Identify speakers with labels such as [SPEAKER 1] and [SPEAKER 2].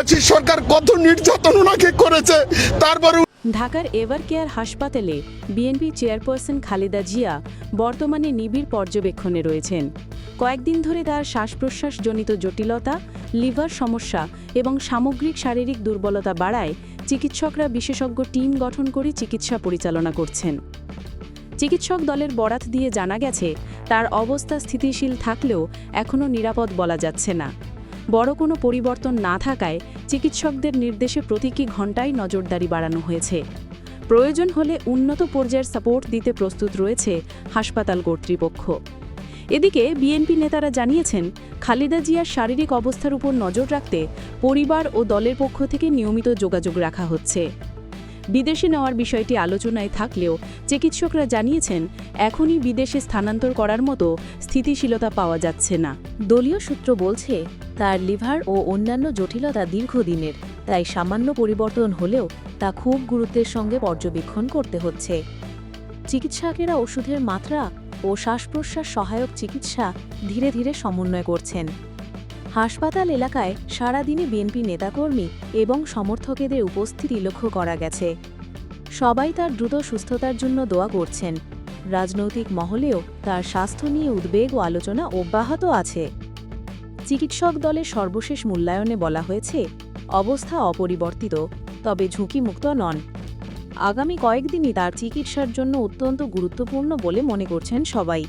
[SPEAKER 1] Fascist সরকার কত নির্যাতন ওনাকে করেছে। তারপরে
[SPEAKER 2] ঢাকার এভার কেয়ার হাসপাতালে বিএনপি চেয়ারপারসন খালেদা জিয়া বর্তমানে নিবিড় পর্যবেক্ষণে রয়েছেন। কয়েকদিন ধরে তার শ্বাস প্রশ্বাসজনিত জটিলতা, লিভার সমস্যা এবং সামগ্রিক শারীরিক দুর্বলতা বাড়ায় চিকিৎসকরা বিশেষজ্ঞ টিম গঠন করে চিকিৎসা পরিচালনা করছেন। চিকিৎসক দলের বরাত দিয়ে জানা গেছে, তার অবস্থা স্থিতিশীল থাকলেও এখনও নিরাপদ বলা যাচ্ছে না। বড় কোনো পরিবর্তন না থাকায় চিকিৎসকদের নির্দেশে প্রতীকী ঘণ্টায় নজরদারি বাড়ানো হয়েছে। প্রয়োজন হলে উন্নত পর্যায়ের সাপোর্ট দিতে প্রস্তুত রয়েছে হাসপাতাল কর্তৃপক্ষ। এদিকে বিএনপি নেতারা জানিয়েছেন, খালিদা জিয়ার শারীরিক অবস্থার উপর নজর রাখতে পরিবার ও দলের পক্ষ থেকে নিয়মিত যোগাযোগ রাখা হচ্ছে। বিদেশে নেওয়ার বিষয়টি আলোচনায় থাকলেও চিকিৎসকরা জানিয়েছেন, এখনই বিদেশে স্থানান্তর করার মতো স্থিতিশীলতা পাওয়া যাচ্ছে না।
[SPEAKER 3] দলীয় সূত্র বলছে, তার লিভার ও অন্যান্য জটিলতা দীর্ঘদিনের, তাই সামান্য পরিবর্তন হলেও তা খুব গুরুত্বের সঙ্গে পর্যবেক্ষণ করতে হচ্ছে। চিকিৎসকেরা ওষুধের মাত্রা ও শ্বাস প্রশ্বাস সহায়ক চিকিৎসা ধীরে ধীরে সমন্বয় করছেন। হাসপাতাল এলাকায় সারাদিনে বিএনপি নেতাকর্মী এবং সমর্থকেদের উপস্থিতি লক্ষ্য করা গেছে। সবাই তার দ্রুত সুস্থতার জন্য দোয়া করছেন। রাজনৈতিক মহলেও তার স্বাস্থ্য নিয়ে উদ্বেগ ও আলোচনা অব্যাহত আছে। চিকিৎসক দলের সর্বশেষ মূল্যায়নে বলা হয়েছে, অবস্থা অপরিবর্তিত, তবে ঝুঁকিমুক্ত নন। আগামী কয়েকদিনই তার চিকিৎসার জন্য অত্যন্ত গুরুত্বপূর্ণ বলে মনে করছেন সবাই।